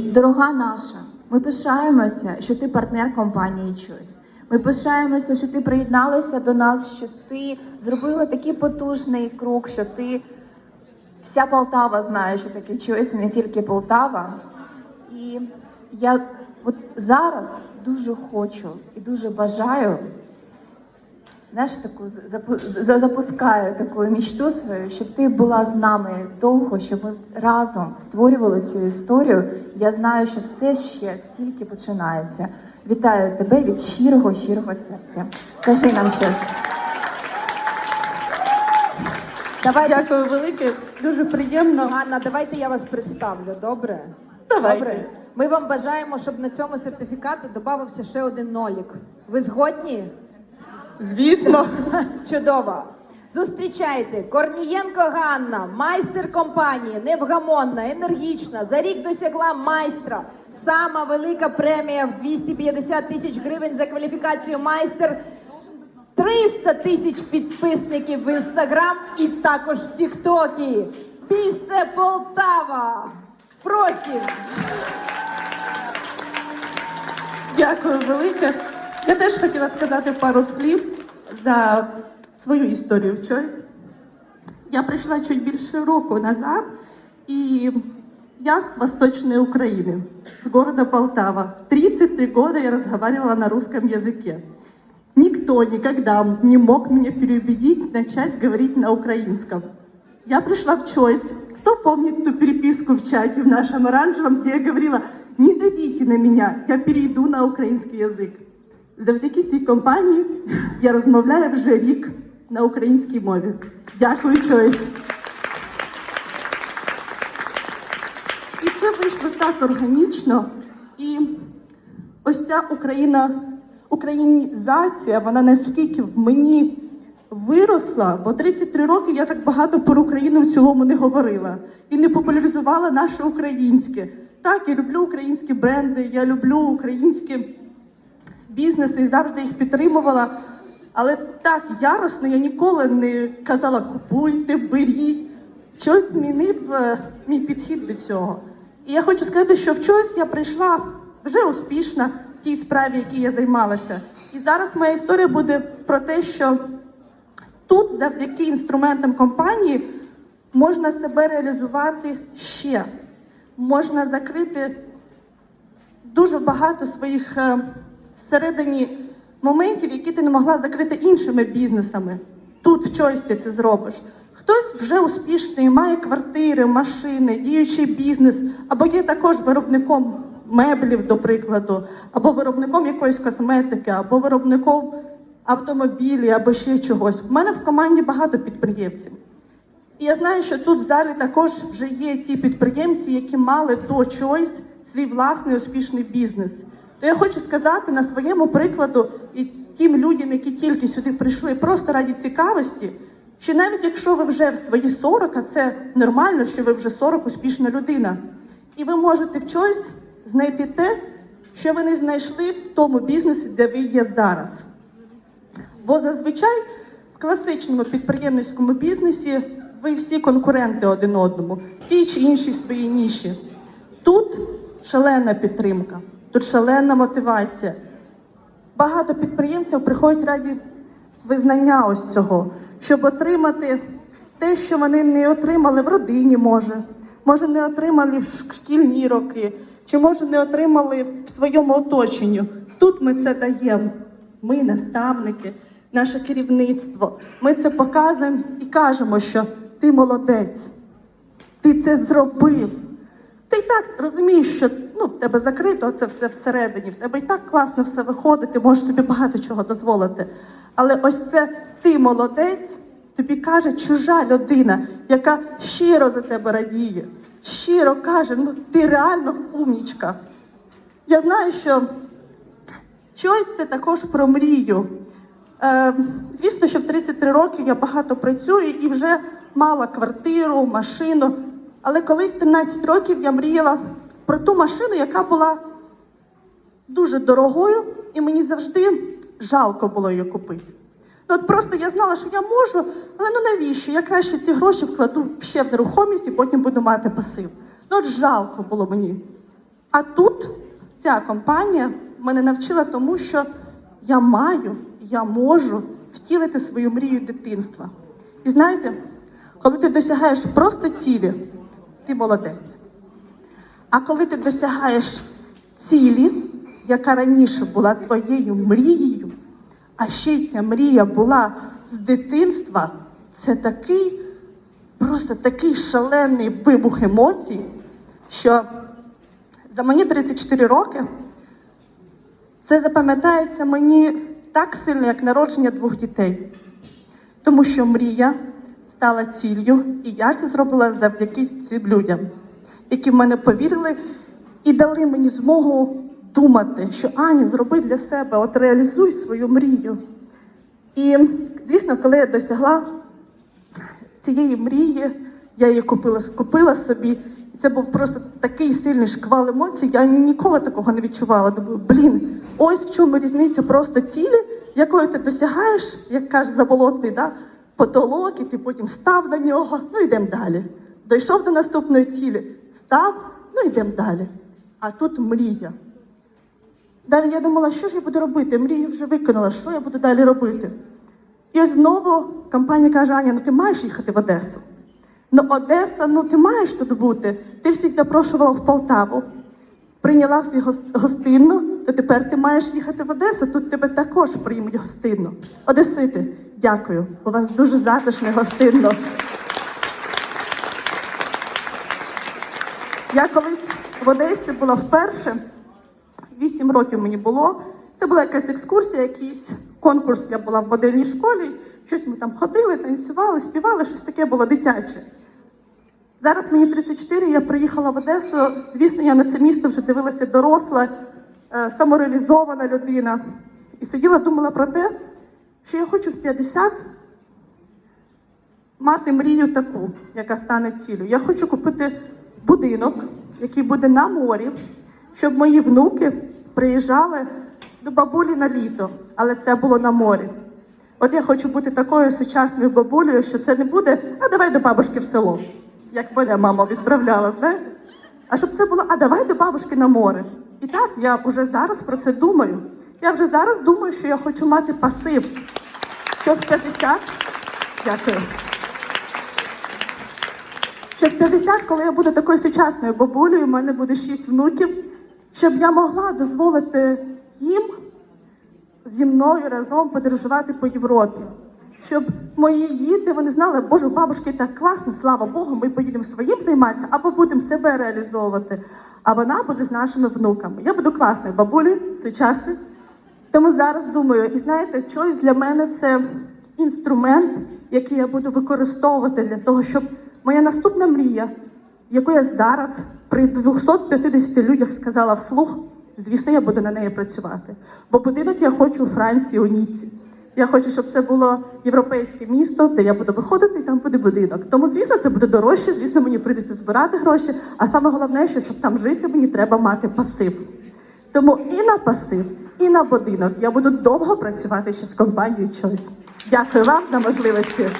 Дорога наша, ми пишаємося, що ти партнер компанії Choice. Ми пишаємося, що ти приєдналася до нас, що ти зробила такий потужний крок, що ти вся Полтава знає, що таке Choice, і не тільки Полтава. І я от зараз дуже хочу і дуже бажаю знаєш, таку запускаю таку мічту свою, щоб ти була з нами довго, щоб ми разом створювали цю історію. Я знаю, що все ще тільки починається. Вітаю тебе від щирого, щирого серця. Скажи нам щось. Давайте, Дякую велике, дуже приємно. Ганна, давайте я вас представлю, добре? Давайте. Добре. Ми вам бажаємо, щоб на цьому сертифікату додався ще один нолік. Ви згодні? Звісно. Чудово. Зустрічайте Корнієнко Ганна, майстер компанії, невгамонна, енергічна. За рік досягла майстра. Сама велика премія в 250 тисяч гривень за кваліфікацію майстер. 300 тисяч підписників в інстаграм і також в Тіктокі. Місце Полтава. Просім. Дякую велике. Я теж хотіла сказати пару слів за свою історію в Choice. Я прийшла чуть більше року назад, и я с Восточной Украины, с города Полтава. 33 года я разговаривала на русском языке. Никто никогда не мог меня переубедить начать говорить на украинском. Я пришла в Choice. Кто помнит ту переписку в чате в нашем оранжевом, где я говорила, не давите на меня, я перейду на український язик. Завдяки цій компанії я розмовляю вже рік на українській мові. Дякую, Choice. І це вийшло так органічно. І ось ця Україна, українізація, вона наскільки в мені виросла, бо 33 роки я так багато про Україну в цілому не говорила і не популяризувала наше українське. Так, я люблю українські бренди, я люблю українські бізнеси і завжди їх підтримувала. Але так яростно я ніколи не казала купуйте, беріть. Щось змінив е, мій підхід до цього. І я хочу сказати, що в чогось я прийшла вже успішна в тій справі, якій я займалася. І зараз моя історія буде про те, що тут, завдяки інструментам компанії, можна себе реалізувати ще. Можна закрити дуже багато своїх е, всередині моментів, які ти не могла закрити іншими бізнесами. Тут в чогось ти це зробиш. Хтось вже успішний, має квартири, машини, діючий бізнес, або є також виробником меблів, до прикладу, або виробником якоїсь косметики, або виробником автомобілів, або ще чогось. В мене в команді багато підприємців. І я знаю, що тут в залі також вже є ті підприємці, які мали до Choice свій власний успішний бізнес. То я хочу сказати на своєму прикладу і тим людям, які тільки сюди прийшли, просто раді цікавості, що навіть якщо ви вже в свої 40, а це нормально, що ви вже 40 успішна людина, і ви можете в Choice знайти те, що ви не знайшли в тому бізнесі, де ви є зараз. Бо зазвичай в класичному підприємницькому бізнесі ви всі конкуренти один одному в тій чи іншій своїй ніші. Тут шалена підтримка, тут шалена мотивація. Багато підприємців приходять раді визнання ось цього, щоб отримати те, що вони не отримали в родині, може, може, не отримали в шкільні роки, чи може не отримали в своєму оточенні. Тут ми це даємо. Ми, наставники, наше керівництво. Ми це показуємо і кажемо, що ти молодець, ти це зробив. Ти і так розумієш, що ну, в тебе закрито це все всередині, в тебе і так класно все виходить, ти можеш собі багато чого дозволити. Але ось це ти молодець, тобі каже чужа людина, яка щиро за тебе радіє, щиро каже, ну ти реально умнічка. Я знаю, що щось це також про мрію. Е, звісно, що в 33 роки я багато працюю і вже мала квартиру, машину. Але колись 13 років я мріяла про ту машину, яка була дуже дорогою, і мені завжди жалко було її купити. Ну, от просто я знала, що я можу, але ну навіщо? Я краще ці гроші вкладу ще в нерухомість і потім буду мати пасив. Ну, от жалко було мені. А тут ця компанія мене навчила тому, що я маю, я можу втілити свою мрію дитинства. І знаєте, коли ти досягаєш просто цілі, ти молодець. А коли ти досягаєш цілі, яка раніше була твоєю мрією, а ще ця мрія була з дитинства, це такий, просто такий шалений вибух емоцій, що за мені 34 роки це запам'ятається мені так сильно, як народження двох дітей. Тому що мрія стала ціллю, і я це зробила завдяки цим людям, які в мене повірили і дали мені змогу думати, що Аня, зроби для себе, от реалізуй свою мрію. І, звісно, коли я досягла цієї мрії, я її купила, купила собі. І це був просто такий сильний шквал емоцій. Я ніколи такого не відчувала. Думаю, блін, ось в чому різниця просто цілі, якої ти досягаєш, як каже заболотний, да? потолок, і ти потім став на нього, ну йдемо далі. Дійшов до наступної цілі, став, ну йдемо далі. А тут мрія. Далі я думала, що ж я буду робити? Мрію вже виконала, що я буду далі робити? І ось знову компанія каже: Аня, ну ти маєш їхати в Одесу. Ну, Одеса, ну ти маєш тут бути. Ти всіх запрошувала в Полтаву, прийняла всіх гос- гостинно, то тепер ти маєш їхати в Одесу. Тут тебе також приймуть гостинно. Одесити, дякую. У вас дуже затишно і гостинно. Я колись в Одесі була вперше. Вісім років мені було. Це була якась екскурсія, якийсь конкурс. Я була в модельній школі. Щось ми там ходили, танцювали, співали, щось таке було дитяче. Зараз мені 34, я приїхала в Одесу. Звісно, я на це місто вже дивилася доросла, е, самореалізована людина. І сиділа, думала про те, що я хочу в 50 мати мрію таку, яка стане цілю. Я хочу купити будинок, який буде на морі, щоб мої внуки приїжджали до бабулі на літо, але це було на морі. От я хочу бути такою сучасною бабулею, що це не буде, а давай до бабушки в село, як мене мама відправляла, знаєте? А щоб це було, а давай до бабушки на море. І так, я вже зараз про це думаю. Я вже зараз думаю, що я хочу мати пасив. Що в 50. Дякую. Що в 50, коли я буду такою сучасною бабулею, у мене буде шість внуків, щоб я могла дозволити їм зі мною разом подорожувати по Європі. Щоб мої діти вони знали, боже, бабушки так класно, слава Богу, ми поїдемо своїм займатися або будемо себе реалізовувати. А вона буде з нашими внуками. Я буду класною бабулею, сучасною. Тому зараз думаю, і знаєте, щось для мене це інструмент, який я буду використовувати для того, щоб моя наступна мрія, яку я зараз при 250 людях сказала вслух, звісно, я буду на неї працювати. Бо будинок я хочу у Франції, у Ніці. Я хочу, щоб це було європейське місто, де я буду виходити, і там буде будинок. Тому, звісно, це буде дорожче, звісно, мені прийдеться збирати гроші. А саме головне, що щоб там жити, мені треба мати пасив. Тому і на пасив, і на будинок я буду довго працювати ще з компанією Choice. Дякую вам за можливості.